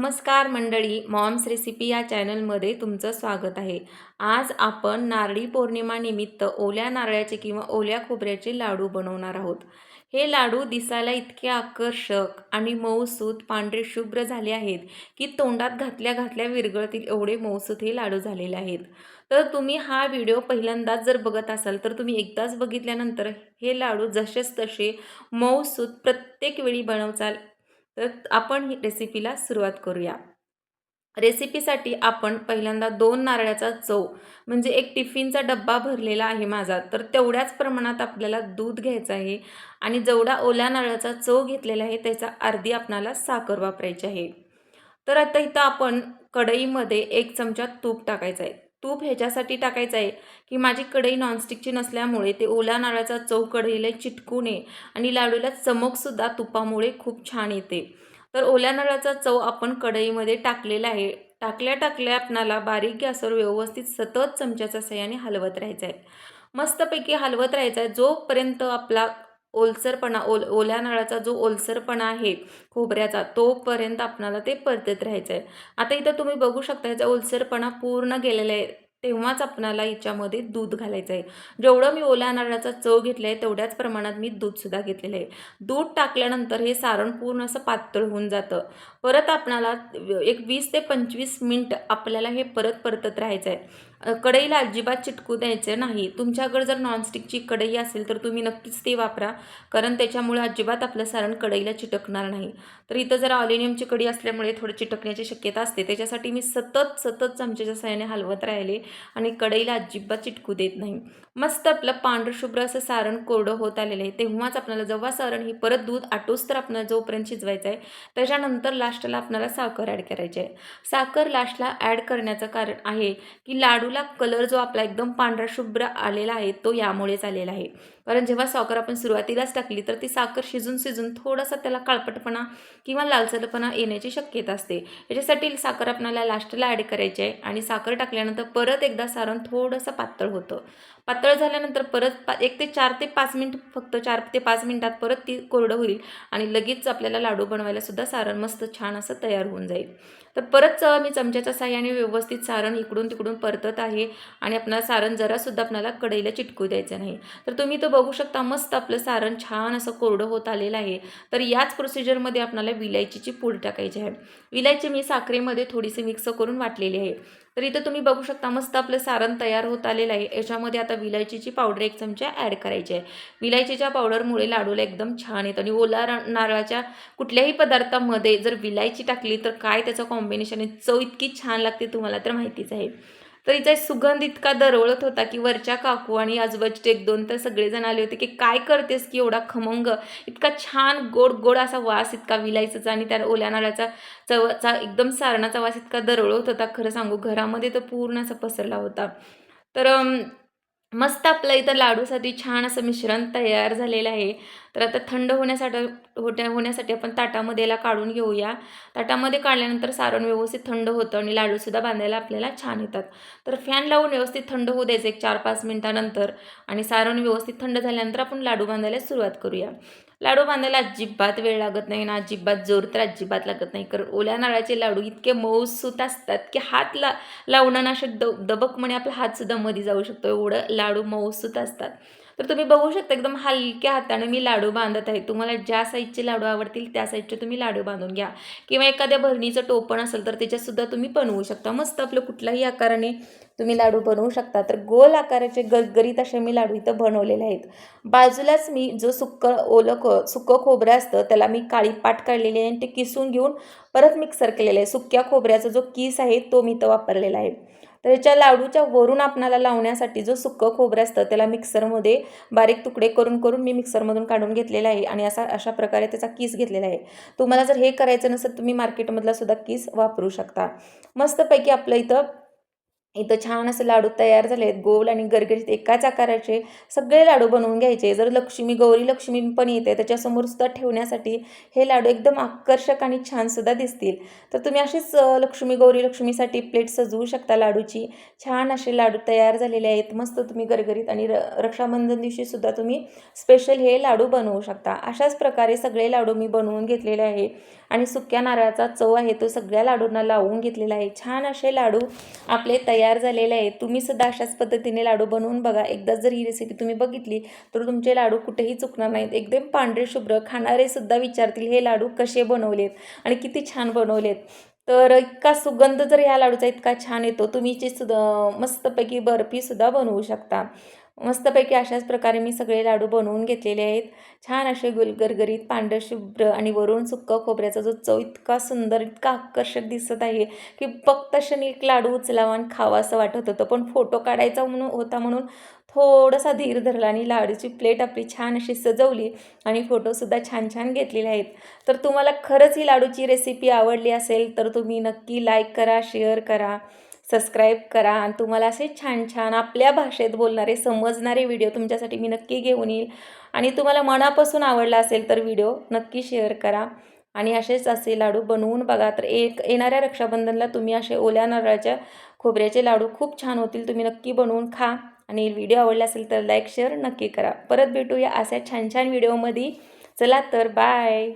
नमस्कार मंडळी moms recipe या चॅनलमध्ये तुमचं स्वागत आहे. आज आपण नारळी पौर्णिमानिमित्त ओल्या नारळाचे किंवा ओल्या खोबऱ्याचे लाडू बनवणार आहोत. हे लाडू दिसायला इतके आकर्षक आणि मऊसूत पांढरे शुभ्र झाले आहेत की तोंडात घातल्या घातल्या विरगळतील एवढे मऊसूत हे लाडू झालेले आहेत. तर तुम्ही हा व्हिडिओ पहिल्यांदाच जर बघत असाल तर तुम्ही एकदाच बघितल्यानंतर हे लाडू जसेच तसे मऊसूत प्रत्येक वेळी बनवचाल तर आपण ही रेसिपीला सुरुवात करूया. रेसिपीसाठी आपण पहिल्यांदा दोन नारळाचा चव म्हणजे एक टिफिनचा डब्बा भरलेला आहे माझा तर तेवढ्याच प्रमाणात आपल्याला दूध घ्यायचं आहे आणि जेवढा ओल्या नारळाचा चव घेतलेला आहे त्याचा अर्धी आपणाला साखर वापरायची आहे. तर आता इथं आपण कढईमध्ये एक चमचा तूप टाकायचं आहे. तूप ह्याच्यासाठी टाकायचं आहे की माझी कढई नॉनस्टिकची नसल्यामुळे ते ओल्या नारळाचा चव कढईला चिटकू नये आणि लाडूला चमकसुद्धा तुपामुळे खूप छान येते. तर ओल्या नारळाचा चव आपण कढईमध्ये टाकलेला आहे. टाकल्या टाकल्या आपणाला बारीक गॅसवर व्यवस्थित सतत चमच्याच्या सहाय्याने हलवत राहायचं आहे. मस्तपैकी हलवत राहायचं आहे. जोपर्यंत आपला ओलसरपणा ओल ओल्या नळाचा जो ओलसरपणा आहे खोबऱ्याचा तोपर्यंत आपणाला ते परतत राहायचं आहे आता इथं तुम्ही बघू शकता याचा ओलसरपणा पूर्ण गेलेला आहे. तेव्हाच आपणाला याच्यामध्ये दूध घालायचं आहे. जेवढं मी ओल्या नारळाचा चव घेतला आहे तेवढ्याच प्रमाणात मी दूधसुद्धा घेतलेलं आहे. दूध टाकल्यानंतर हे सारण पूर्ण असं पातळ होऊन जातं. परत आपणाला एक वीस ते पंचवीस मिनटं आपल्याला हे परत परतत राहायचं आहे कढईला अजिबात चिटकू द्यायचं नाही. तुमच्याकडे जर नॉनस्टिकची कढई असेल तर तुम्ही नक्कीच ती वापरा कारण त्याच्यामुळे अजिबात आपलं सारण कढईला चिटकणार नाही. तर इथं जर ऑलिनियमची कढी असल्यामुळे थोडं चिटकण्याची शक्यता असते. त्याच्यासाठी मी सतत सतत चमच्याच्या साह्याने हलवत राहिले आणि कढईला अजिबात चिटकू देत नाही. मस्त आपलं पांढरशुभ्र असं सारण कोरडं होत आलेलं आहे. तेव्हाच आपल्याला जेव्हा सारण ही परत दूध आटोस तर आपल्याला जोपर्यंत शिजवायचं आहे त्याच्यानंतर लास्टला आपल्याला साखर ॲड करायची आहे. साखर लास्टला ॲड करण्याचं कारण आहे की लाडू लाडूला कलर जो आपला एकदम पांढरा शुभ्र आलेला आहे तो यामुळेच आलेला आहे. कारण जेव्हा साखर आपण सुरुवातीलाच टाकली तर ती साखर शिजून शिजून थोडासा त्याला काळपटपणा किंवा लालसरपणा येण्याची शक्यता असते. याच्यासाठी साखर आपल्याला लास्टला ॲड करायची आहे आणि साखर टाकल्यानंतर परत एकदा सारण थोडंसं पातळ होतं. पातळ झाल्यानंतर परत पा एक ते चार ते पाच मिनिट फक्त चार ते पाच मिनिटात परत ती कोरडं होईल आणि लगेच आपल्याला लाडू बनवायला सुद्धा सारण मस्त छान असं तयार होऊन जाईल. तर परत मी चमच्याच्या साह्याने व्यवस्थित सारण इकडून तिकडून परतत आहे आणि आपला सारण जरासुद्धा आपल्याला कढईला चिटकू द्यायचं नाही. तर तुम्ही तो बघू शकता मस्त आपलं सारण छान असं कोरडं होत आलेलं आहे. तर याच प्रोसिजरमध्ये आपल्याला विलायचीची पूड टाकायची आहे. विलायची मी साखरेमध्ये थोडीशी मिक्स करून वाटलेली आहे. तर इथं तुम्ही बघू शकता मस्त आपलं सारण तयार होत आलेलं आहे. याच्यामध्ये आता विलायचीची पावडर एक चमचा ॲड करायची आहे. विलायचीच्या पावडरमुळे लाडूला एकदम छान येतं. आणि ओला नारळाच्या कुठल्याही पदार्थामध्ये जर विलायची टाकली तर काय त्याचं कॉम्बिनेशन आहे? चव इतकी छान लागते तुम्हाला तर माहितीच आहे. तर हिचा सुगंध इतका दरवळत होता की वरच्या काकू आणि आजूबाजूचे एक दोन तर सगळेजण आले होते की काय करतेस की एवढा खमंग? इतका छान गोड गोड असा वास इतका विलायचाचा आणि त्या ओल्या नाळाचा चवचा एकदम सारणाचा वास इतका दरवळत होता. खरं सांगू घरामध्ये तर पूर्ण असा पसरला होता. तर मस्त आपलं इथं लाडूसाठी छान असं मिश्रण तयार झालेलं आहे. तर आता थंड होण्यासाठी होट्या होण्यासाठी आपण ताटामध्ये याला काढून घेऊया. ताटामध्ये काढल्यानंतर सारण व्यवस्थित थंड होतं आणि लाडूसुद्धा बांधायला आपल्याला छान येतात. तर फॅन लावून व्यवस्थित थंड होऊ द्यायचं एक चार पाच मिनटानंतर आणि सारण व्यवस्थित थंड झाल्यानंतर आपण लाडू बांधायला सुरुवात करूया. लाडू बांधायला अजिबात वेळ लागत नाही ना अजिबात जोर तर अजिबात लागत नाही. कारण ओल्या नळाचे लाडू इतके मऊसूत असतात की हात ला लावणं असे द दबक म्हणे आपला हातसुद्धा मध्ये जाऊ शकतो. एवढं लाडू मऊसूत असतात. तर तुम्ही बघू शकता एकदम हलक्या हाताने मी लाडू बांधत आहे. तुम्हाला ज्या साईजचे लाडू आवडतील त्या साईजचे तुम्ही लाडू बांधून घ्या. किंवा एखाद्या भरणीचं टोपण असेल तर त्याच्यातसुद्धा तुम्ही बनवू शकता. मस्त आपलं कुठल्याही आकाराने तुम्ही लाडू बनवू शकता. तर गोल आकाराचे गरगरीत असे मी लाडू इथं बनवलेले आहेत. बाजूलाच मी जो सुक्क ओलं ख सुकं खोबरं असतं त्याला मी काळी पाट काढलेली आहे आणि ते किसून घेऊन परत मिक्सर केलेलं आहे. सुक्या खोबऱ्याचा जो किस आहे तो मी इथं वापरलेला आहे. तर याच्या लाडूच्या वरून आपणाला लावण्यासाठी जो सुक्कं खोबरं असतं त्याला मिक्सरमध्ये बारीक तुकडे करून करून मी मिक्सरमधून काढून घेतलेला आहे आणि असा अशा प्रकारे त्याचा किस घेतलेला आहे. तुम्हाला जर हे करायचं नसेल तुम्ही मार्केटमधला सुद्धा किस वापरू शकता. मस्तपैकी आपलं इथं इथं छान असं लाडू तयार झाले आहेत गोल आणि गरगरीत एकाच आकाराचे सगळे लाडू बनवून घ्यायचे. जर लक्ष्मी गौरी लक्ष्मी पण येते त्याच्यासमोर सुद्धा ठेवण्यासाठी हे लाडू एकदम आकर्षक आणि छानसुद्धा दिसतील. तर तुम्ही अशीच लक्ष्मी गौरी लक्ष्मीसाठी प्लेट सजवू शकता लाडूची. छान असे लाडू तयार झालेले आहेत. मस्त तुम्ही गरगरीत आणि र रक्षाबंधन दिवशी सुद्धा तुम्ही स्पेशल हे लाडू बनवू शकता. अशाच प्रकारे सगळे लाडू मी बनवून घेतलेले आहे आणि सुक्या नारळाचा चव आहे तो सगळ्या लाडूंना लावून घेतलेला आहे. छान असे लाडू आपले तयार तयार झालेले आहेत. तुम्ही सुद्धा अशाच पद्धतीने लाडू बनवून बघा. एकदा जर ही रेसिपी तुम्ही बघितली तर तुमचे लाडू कुठेही चुकणार नाहीत. एकदम पांढरे शुभ्र खाणारे सुद्धा विचारतील हे लाडू कसे बनवलेत आणि किती छान बनवलेत? तर इतका सुगंध जर ह्या लाडूचा इतका छान येतो तुम्ही जे सुद्धा मस्तपैकी बर्फीसुद्धा बनवू शकता. मस्तपैकी अशाच प्रकारे मी सगळे लाडू बनवून घेतलेले आहेत. छान असे गुलगरगरीत पांढरशुभ्र आणि वरून सुक्क खोबऱ्याचा जो चव इतका सुंदर इतका आकर्षक दिसत आहे की फक्त क्षणी एक लाडू उचलावा आणि खावा असं वाटत होतं. पण फोटो काढायचा म्हणून होता म्हणून थोडासा धीर धरला आणि लाडूची प्लेट आपली छान अशी सजवली आणि फोटोसुद्धा छान छान घेतलेले आहेत. तर तुम्हाला खरंच ही लाडूची रेसिपी आवडली असेल तर तुम्ही नक्की लाईक करा शेअर करा. सबस्क्राईब करा. आणि तुम्हाला असे छान छान आपल्या भाषेत बोलणारे समजणारे व्हिडिओ तुमच्यासाठी मी नक्की घेऊन येईल. आणि तुम्हाला मनापासून आवडला असेल तर व्हिडिओ नक्की शेअर करा. आणि असेच असे लाडू बनवून बघा. तर एक येणाऱ्या रक्षाबंधनला तुम्ही असे ओल्या नारळाच्या खोबऱ्याचे लाडू खूप छान होतील. तुम्ही नक्की बनवून खा. आणि व्हिडिओ आवडला असेल तर लाईक शेअर नक्की करा. परत भेटूया अशा छान छान व्हिडिओमध्ये चला तर बाय